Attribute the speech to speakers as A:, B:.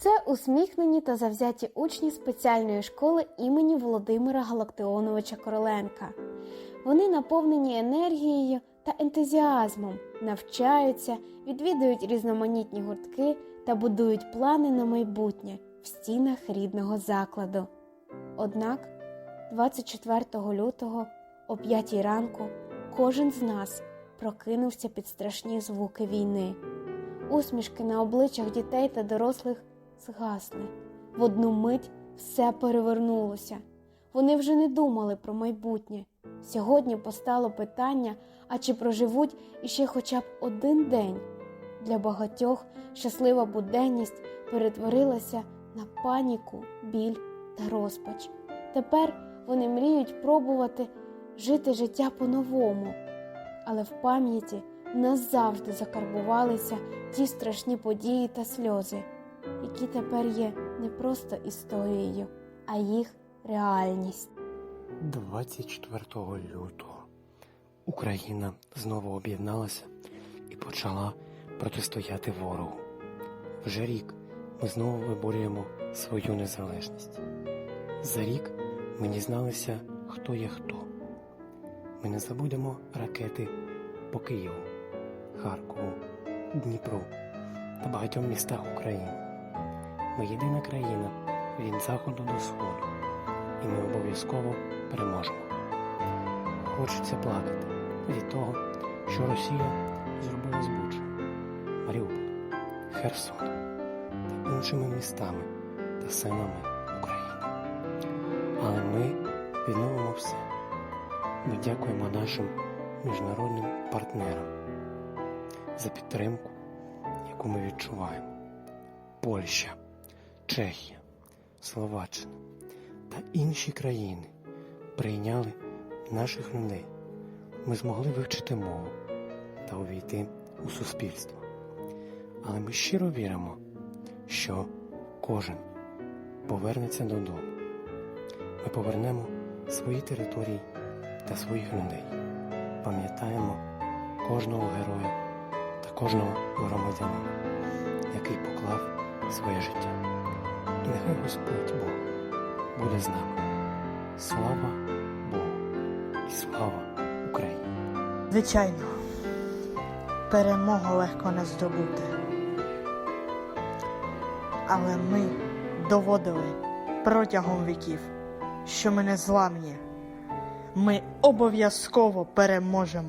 A: Це усміхнені та завзяті учні спеціальної школи імені Володимира Галактионовича Короленка. Вони наповнені енергією та ентузіазмом, навчаються, відвідують різноманітні гуртки та будують плани на майбутнє в стінах рідного закладу. Однак 24 лютого о 5 ранку кожен з нас прокинувся під страшні звуки війни. Усмішки на обличчях дітей та дорослих згасли. В одну мить все перевернулося. Вони вже не думали про майбутнє. Сьогодні постало питання, а чи проживуть іще хоча б один день. Для багатьох щаслива буденність перетворилася на паніку, біль та розпач. Тепер вони мріють пробувати жити життя по-новому, але в пам'яті назавжди закарбувалися ті страшні події та сльози, які тепер є не просто історією, а їх реальність.
B: 24 лютого Україна знову об'єдналася і почала протистояти ворогу. Вже рік ми знову виборюємо свою незалежність. За рік ми дізналися, хто є хто. Ми не забудемо ракети по Києву, Харкову, Дніпру та багатьом містах України. Ми єдина країна від заходу до сходу, і ми обов'язково переможемо. Хочеться плакати від того, що Росія зробила з Бучею, Маріуполь, Херсон та іншими містами та селами України. Але ми відновимо все. Ми дякуємо нашим міжнародним партнерам за підтримку, яку ми відчуваємо. Польща, Чехія, Словаччина та інші країни прийняли наших людей. Ми змогли вивчити мову та увійти у суспільство. Але ми щиро віримо, що кожен повернеться додому. Ми повернемо свої території та своїх людей. Пам'ятаємо кожного героя та кожного громадянина, який поклав своє життя. Нехай Господь Бог буде з нами. Слава Богу і слава Україні!
C: Звичайно, перемогу легко не здобути. Але ми доводили протягом віків, що ми не зламні. Ми обов'язково переможемо.